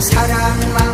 사랑만